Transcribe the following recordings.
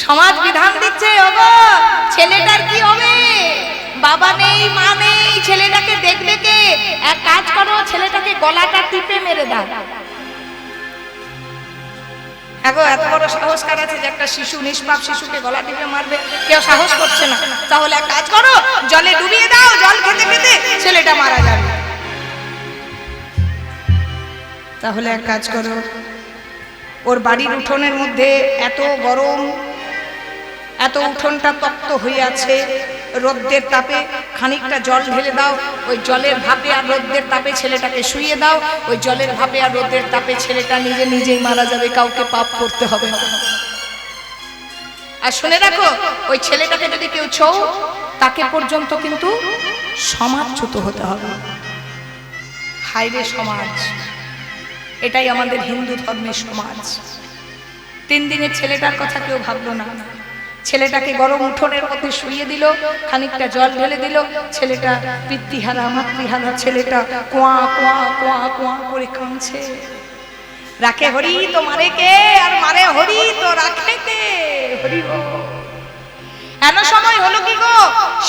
সমাজ বিধান দিচ্ছে, ওগো, ছেলেটার কি হবে? বাবা নেই, মা নেই, ছেলেটাকে দেখবে কে? এক কাজ করো, ছেলেটাকে গলাটা টিপে মেরে দাও। এগো এত বড় সাহস কার আছে যে একটা শিশু, নিষ্পাপ শিশুকে গলা টিপে মারবে, কেউ সাহস করছে না। তাহলে এক কাজ করো, জলে ডুবিয়ে দাও, জল খেতে খেতে ছেলেটা মারা যাবে। তাহলে এক কাজ করো, ওর বাড়ির উঠোনের মধ্যে এত গরম এত উঠোনটা তপ্ত আছে রোদ্রের তাপে খানিকটা জল ঢেলে দাও, ওই জলের ভাপে আর রোদ্রের তাপে ছেলেটাকে শুয়ে দাও, ওই জলের ভাপে আর রোদ্রের তাপে ছেলেটা নিজে নিজেই মারা যাবে, কাউকে পাপ করতে হবে না। আর শুনে রাখো, ওই ছেলেটাকে যদি কেউ ছৌ তাকে পর্যন্ত কিন্তু সমাজচ্যুত হতে হবে। হাইরে সমাজ, এটাই আমাদের হিন্দু ধর্মের সমাজ। তিন দিনের ছেলেটার কথা কেউ ভাবলো না। ছেলেটাকে গরম উঠোনের মধ্যে শুয়ে দিল, খানিকটা জল ঢেলে দিল, ছেলেটা পিতৃহারা মাতৃহারা ছেলেটা কোয়া কোয়া কোয়া কোয়া করে কাঁদছে। রাখে হরি তো মারে কে, আর মারে হরি তো রাখে কে? হরি। এমন সময় হলো কি গো?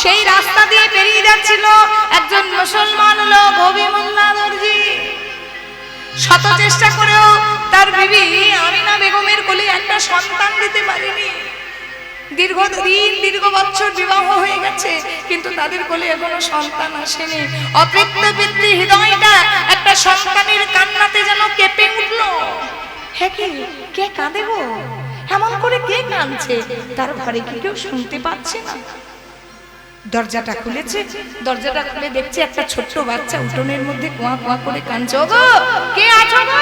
সেই রাস্তা দিয়ে বেরিয়ে যাচ্ছিল একজন মুসলমান লোক অভিমন্যা দর্জি শত চেষ্টা করেও তার বিবি আমিনা বেগমের কোলে একটা সন্তান দীর্ঘদিন, দীর্ঘ বছর বিবাহ হয়ে গেছে, কিন্তু তাদের কোলে এখনও সন্তান আসেনি। অপৃত্য পিতৃ হৃদয়টা একটা সন্তানের কান্নাতে যেন কেঁপে উঠল। হ্যাঁ কি, কে কাঁদে গো? এমন করে কে কাঁদছে? তার ঘরে কি কেউ শুনতে পাচ্ছে না? দরজাটা খুলেছে, দরজাটা খুলে দেখছে একটা ছোট্ট বাচ্চা উঠোনের মধ্যে কোয়া কোয়া করে কাঁদছে। ওগো, কে আছো গো?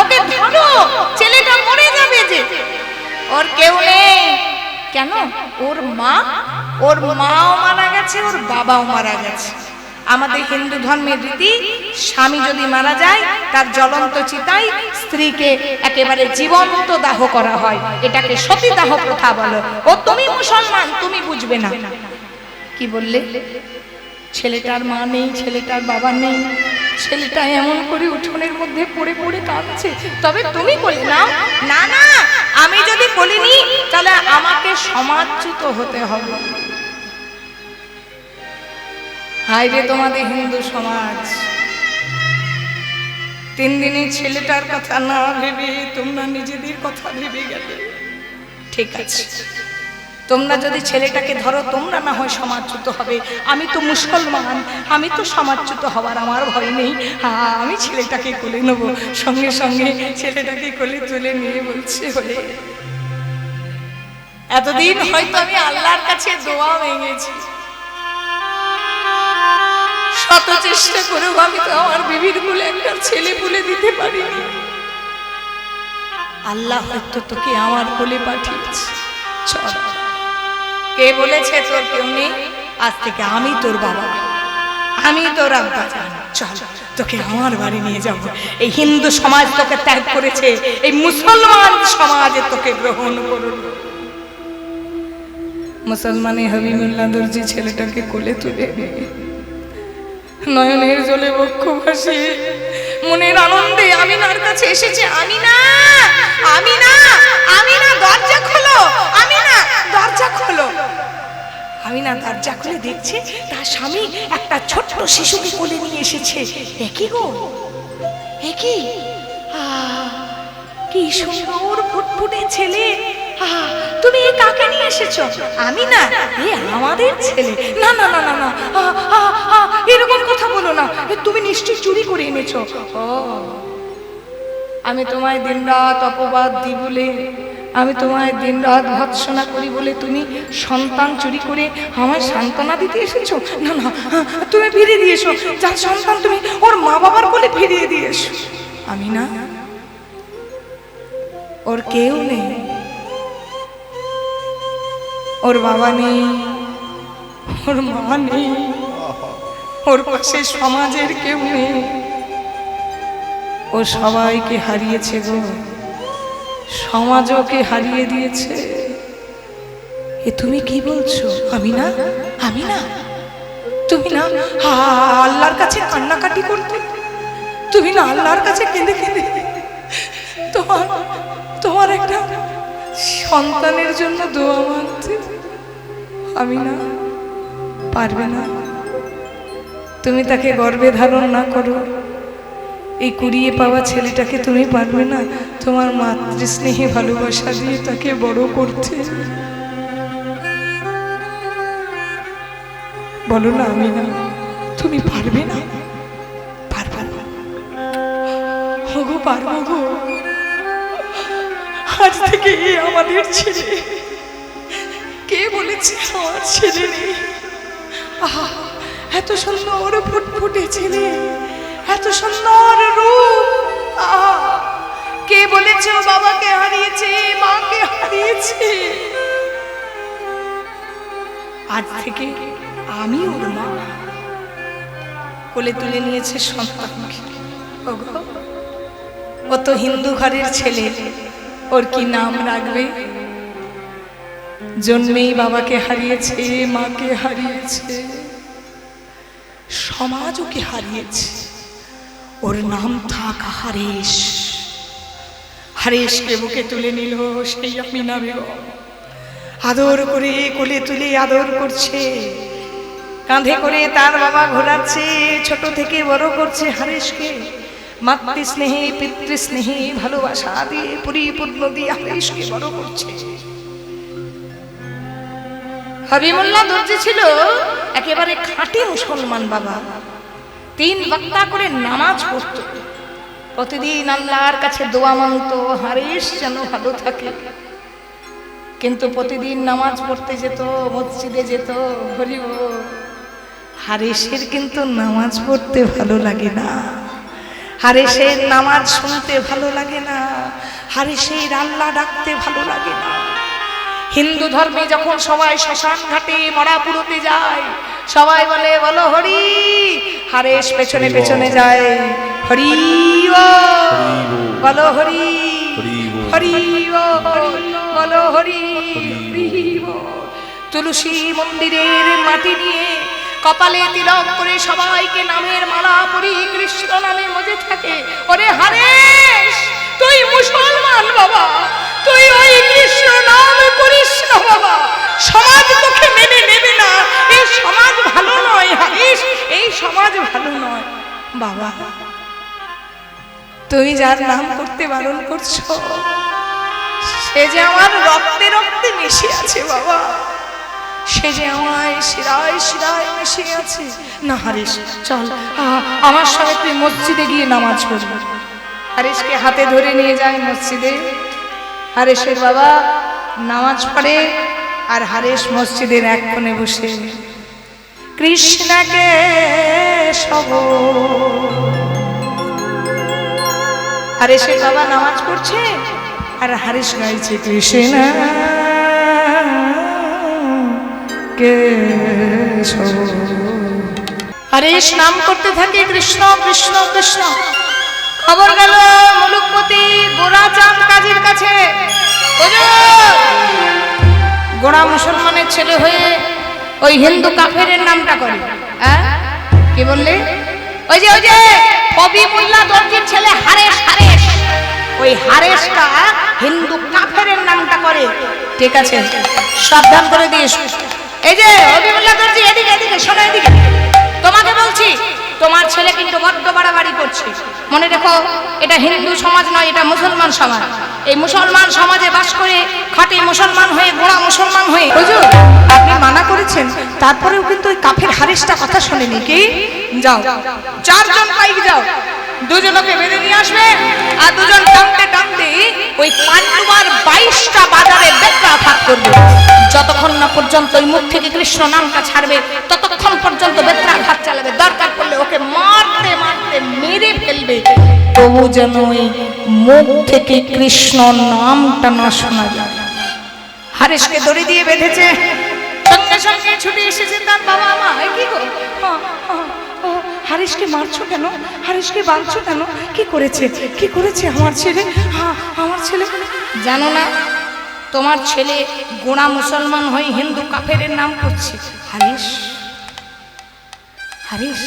ওকে ধরো, ছেলেটা মরে যাবে যে। ওর কেউ কেন? ওর মা, ওর মাও মারা গেছে, ওর বাবাও মারা গেছে। আমাদের হিন্দু ধর্মের রীতি, স্বামী যদি মারা যায়, তার জ্বলন্ত চিতায় স্ত্রীকে একেবারে জীবন্ত দাহ করা হয়। এটাকে সতীদাহ প্রথা বলো। ও তুমি মুসলমান, তুমি বুঝবে না। কি বললে? ছেলেটার মা নেই, ছেলেটার বাবা নেই। ছেলেটা এমন করে উঠোনের মধ্যে পড়ে পড়ে কাঁদছে। তবে তুমি বলে না না, আমি আমাকে সমাজচ্যুত হতে হবে। হাইরে তোমাদের হিন্দু সমাজ। তিন দিনে ছেলেটার কথা না ভেবে তোমরা নিজেদের কথা ভেবে গেলে। ঠিক আছে। তোমরা যদি ছেলেটাকে ধরো, তোমরা না হয় সমাজচ্যুত হবে। আমি তো মুসলমান, আমি তো সমাজচ্যুত হওয়ার আমার ভয় নেই। আমি ছেলেটাকে কোলে নেব। সঙ্গে সঙ্গে ছেলেটাকে কোলে তুলে নিয়ে বলছে হলে এতদিন হয়তো আমি আল্লাহর কাছে দোয়া ভেঙেছি। শত চেষ্টা করেও আমি তো আমার বিবির বলে একটা ছেলে বলে দিতে পারিনি। আল্লাহ হয়তো তোকে আমার কোলে পাঠিয়েছে। চল। কে বলেছে তোর কেউ নেই আজ থেকে আমি তোর বাবা। আমি তোর আব্বা চল তোকে আমার বাড়ি নিয়ে যাব। এই হিন্দু সমাজ তোকে ত্যাগ করেছে। এই মুসলমান সমাজে তোকে গ্রহণ করুন। মুসলমানে হাবিবুল্লাহ দর্জি ছেলেটাকে কোলে তুলে নিয়ে নয়নের জলে বক্ষ ভাসি। মনের আনন্দে আমিনার কাছে এসেছে আমি না আমি না আমি না দরজা খোলো আমি না দরজা খোলো। আমি না দরজা খুলে দেখছি, তার স্বামী একটা ছোট্ট শিশুকে কোলে নিয়ে এসেছে। একই গো? একই কি সুন্দর ফুটফুটে ছেলে। তুমি কাকে নিয়ে এসেছ? আমি না, এ আমাদের ছেলে। না না না না না। এরকম কথা বলো না। তুমি নিশ্চয়ই চুরি করে এনেছো। আমি তোমায় দিনরাত অপবাদ দিই বলে, আমি তোমায় দিনরাত ভৎসনা করি বলে তুমি সন্তান চুরি করে আমায় সান্ত্বনা দিতে এসেছ? না না, তুমি ফিরিয়ে দিয়েছ যার সন্তান তুমি ওর মা বাবার বলে ফিরিয়ে দিয়েছ আমি না, ওর কেউ নেই। ওর বাবা নেই, ওর মা নেই, ওর পাশে সমাজের কেউ নেই। ও সবাইকে হারিয়েছে গো সমাজকে হারিয়ে দিয়েছে। এ তুমি কি বলছো? আমি না? আমি না? তুমি না আল্লাহর কাছে কান্নাকাটি করতে? তুমি না আল্লাহর কাছে কেঁদে কেঁদে তোমার তোমার একটা সন্তানের জন্য দোয়া মানতে আমি না, পারবে না। তুমি তাকে গর্বে ধারণ না করো। এই কুড়িয়ে পাওয়া ছেলেটাকে তুমি পারবে না। তোমার মাতৃস্নেহে ভালোবাসা দিয়ে তাকে বড় করতে। বলো না, আমি না। তুমি পারবে না? পারবে না। ওগো, পারব গো। আজ থেকে এ আমাদের ছেলে কে বলেছে আমার ছেলে নেই। আহা এত সুন্দর ফুটফুটে ছেলে এত সুন্দর রূপ। আহা কে বলেছে বাবাকে হারিয়েছে মাকে হারিয়েছে? আজ থেকে আমি ওর মা। কোলে তুলে নিয়েছে সন্তানকে। ওগো ও তো হিন্দু ঘরের ছেলে। ওর কি নাম রাখবে জন্মেই বাবাকে হারিয়েছে মাকে হারিয়েছে সমাজ ওকে হারিয়েছে ওর নাম থাক হারেশ হারেশকে বুকে তুলে নিল সেই আমিনা বেগম আদর করে কোলে তুলে আদর করছে কাঁধে করে তার বাবা ঘোরাচ্ছে ছোট থেকে বড় করছে হারেশকে মাতৃ স্নেহে পিতৃ স্নেহে ভালোবাসা দিয়ে পরিপূর্ণ দিয়ে হারেশকে বড় করছে। হাবিমুল্লাহ দর্জি ছিল একেবারে খাঁটি মুসলমান বাবা। তিন বক্তা করে নামাজ পড়ত। প্রতিদিন আল্লাহর কাছে দোয়া মানত হারিস যেন ভালো থাকে। কিন্তু প্রতিদিন নামাজ পড়তে যেত, মসজিদে যেত, হরিব। হারেসের কিন্তু নামাজ পড়তে ভালো লাগে না। হারেসের নামাজ শুনতে ভালো লাগে না হারেসের আল্লাহ ডাকতে ভালো লাগে না। হিন্দু ধর্মে যখন সবাই শ্মশান ঘাটে মরাপুরতে যায় সবাই বলে বলো হরি হারেশ পেছনে পেছনে যায়। হরি বলো। হরি হরি বলো। হরি হরি তুলসী মন্দিরের মাটি নিয়ে কপালে তিলক করে সবাইকে নামের মালা পরি কৃষ্ণ নামে মজে থাকে। ওরে হারেশ, তুই মুসলমান বাবা, তুই ওই কৃষ্ণ নাম করিস না বাবা। সমাজ তোকে মেনে নেবে না। এই সমাজ ভালো নয় হারিস এই সমাজ ভালো নয়। বাবা, তুমি যার নাম করতে বারণ করছ, সে যে আমার রক্তে রক্তে মিশে আছে বাবা। সে যে আমায় শিরায় শিরায় মিশে আছে না হারিস, চল আমার সঙ্গে তুই মসজিদে গিয়ে নামাজ পড়বি। হারিসকে হাতে ধরে নিয়ে যায় মসজিদে। হারেশের বাবা নামাজ পড়ে আর হারেশ মসজিদের এক কোণে বসে। কৃষ্ণকে সব। হারেশের বাবা নামাজ পড়ছে আর হারেশ গাইছে কৃষ্ণ। কে সব হরেশ নাম করতে থাকে কৃষ্ণ কৃষ্ণ কৃষ্ণ। খবর গেল মুলুকপতি গোড়াচাঁদ কাজীর কাছে। গোড়া মুসলমানের ছেলে হয়ে ওই হিন্দু কাফেরের নামটা করে। হ্যাঁ কি বললি? ওই যে ওই যে, কবি মোল্লা দর্জির ছেলে হারেশ হারেশ। ওই হারেশটা হিন্দু কাফেরের নামটা করে। ঠিক আছে, সাবধান করে দিস। এই যে অবিমুল্লা দর্জি এদিকে এদিকে, শোনো এদিকে। তোমাকে বলছি, তোমার ছেলে কিন্তু বড্ড বাড়াবাড়ি করছে। মনে রেখো, এটা হিন্দু সমাজ নয়, এটা মুসলমান সমাজ। এই মুসলমান সমাজে বাস করে খাঁটি মুসলমান হয়ে গোড়া মুসলমান হয়ে। হুজুর, আপনি মানা করেছেন, তারপরেও কিন্তু ওই কাফের হারিসটা কথা শোনেনি, কি? যাও। চারজন পাইক যাও। দুজনকে বেঁধে নিয়ে আসবে। আর দুজন টানতে টানতে ওই পান্ডুয়ার বাইশটা বাজারে বেত্রা ভাগ করবে। যতক্ষণ না পর্যন্ত ওই মুখ থেকে কৃষ্ণ নামটা ছাড়বে, ততক্ষণ পর্যন্ত বেত্রা ঘাত চালাবে। দরকার পড়লে ওকে মারতে মারতে মেরে ফেলবে। তবু যেন ওই মুখ থেকে কৃষ্ণ নামটা না শোনা যায়। হারেশকে দড়ি দিয়ে বেঁধেছে। সঙ্গে সঙ্গে ছুটে এসেছে তার বাবা মা কি গো? হারিসকে মারছো কেন? হারিসকে বাঁধছো কেন? কি করেছে? কি করেছে আমার ছেলে? হ্যাঁ আমার ছেলে জানো না তোমার ছেলে গোড়া মুসলমান হয়ে হিন্দু কাফের নাম করছে। হারিস হারিস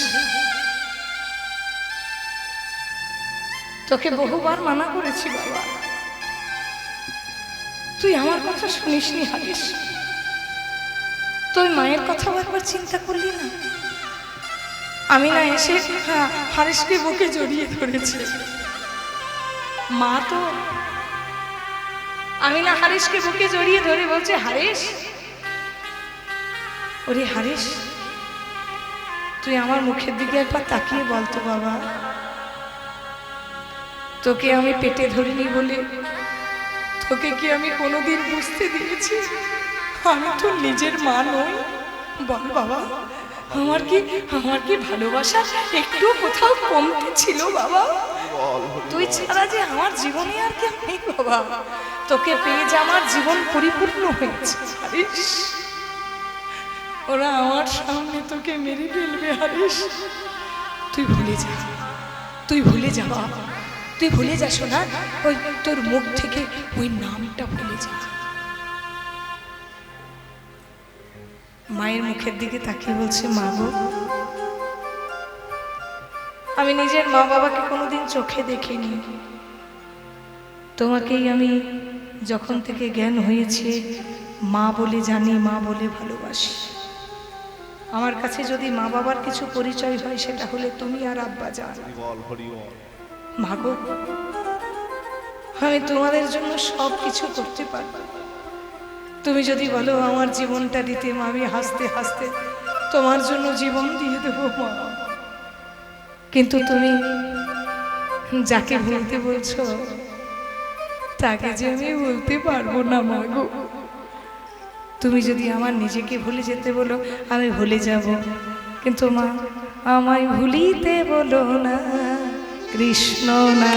তোকে বহুবার মানা করেছি বাবা। তুই আমার কথা শুনিসনি হারিস তুই মায়ের কথা একবার চিন্তা করলি না? আমি না এসে হ্যাঁ, হারিসকে বুকে জড়িয়ে ধরেছে। মা তো আমি না হারিসকে বুকে জড়িয়ে ধরে বলছে হারিস ওরে হারিস তুই আমার মুখের দিকে একবার তাকিয়ে বলতো বাবা। তোকে আমি পেটে ধরিনি বলে তোকে কি আমি কোনোদিন বুঝতে দিয়েছি? আমি তো নিজের মা নই। বল বাবা। আমার কি আমার কি ভালোবাসা একটু কোথাও কমতে ছিল বাবা? তুই ছাড়া যে আমার জীবনে আর কেউ নেই বাবা। তোকে পেয়ে যে আমার জীবন পরিপূর্ণ হয়েছে ওরা আমার সামনে তোকে মেরে ফেলবে, হারিস। তুই ভুলে যা, তুই ভুলে যা তুই ভুলে যাস না ওই তোর মুখ থেকে ওই নামটা ভুলে যা। মায়ের মুখের দিকে তাকিয়ে বলছে, মা গো, আমি নিজের মা বাবাকে কোনোদিন চোখে দেখিনি। তোমাকেই আমি যখন থেকে জ্ঞান হয়েছে, মা বলে জানি, মা বলে ভালোবাসি। আমার কাছে যদি মা বাবার কিছু পরিচয় হয়, সেটা হলে তুমি আর আব্বা বল মাগো আমি তোমাদের জন্য সব কিছু করতে পারব। তুমি যদি বলো আমার জীবনটা দিতে মা, আমি হাসতে হাসতে তোমার জন্য জীবন দিয়ে দেবো মা। কিন্তু তুমি যাকে ভুলতে বলছো তাকে যে আমি বলতে পারব না মাগো তুমি যদি আমার নিজেকে ভুলে যেতে বলো আমি ভুলে যাব। কিন্তু মা আমায় ভুলিতে বলো না কৃষ্ণ না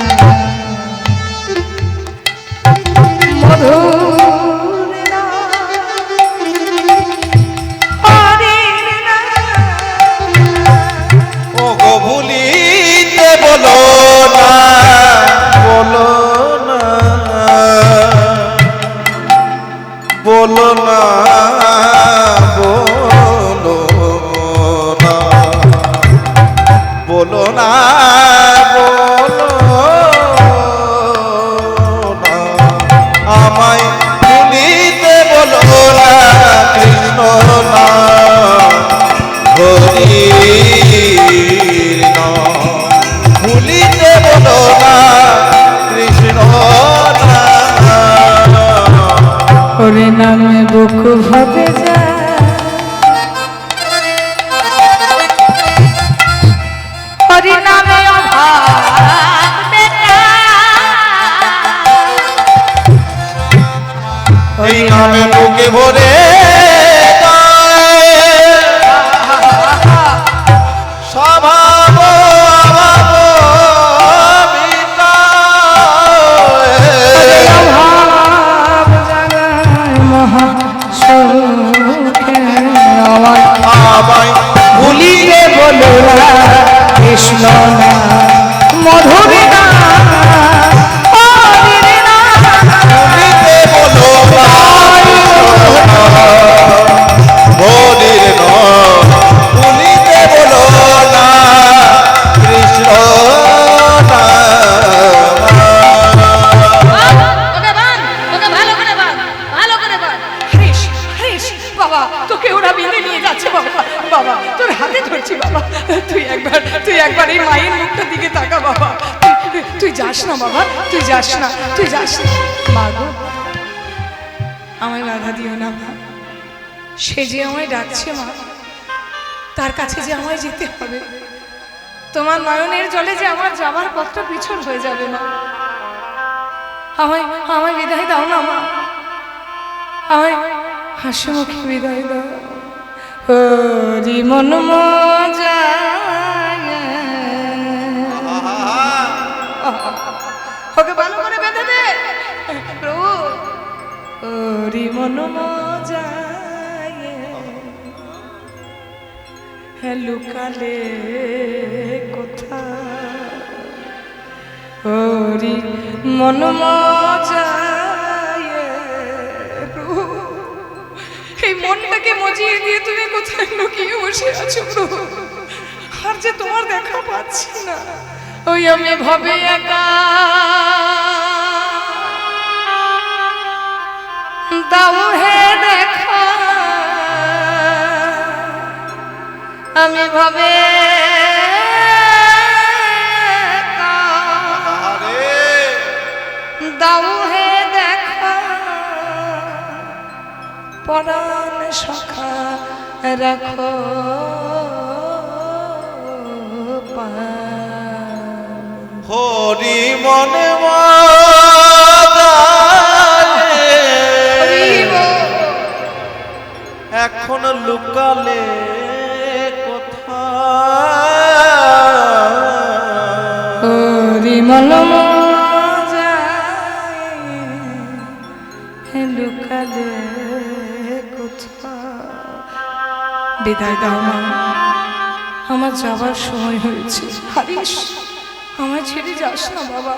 নামে বুকে ভরে আমায় ভুলিতে বলো কৃষ্ণ যাস না, তুই যাস না। আমায় বাধা দিও না, মা। সে যে আমায় ডাকছে, মা, তার কাছে যে আমায় যেতে হবে। তোমার নয়নের জলে যে আমার যাবার পথটা পিছল হয়ে যাবে না আমায় আমায় বিদায় দাও না, মা। আমায় হাসি মুখে বিদায় দাও। হরি মন মজা। হরি মন লুকালে কোথা? হরি মন এই মনটাকে মজিয়ে দিয়ে তুমি কোথায় লুকিয়ে বসে আছো আর যে তোমার দেখা পাচ্ছি না, ওই আমি ভাবে একা। ভাবে দাও হে দেখা পরাণ সখা রাখো। হরি মনে মা। আমার যাবার সময় হয়েছে। আমার ছেড়ে যাস না বাবা।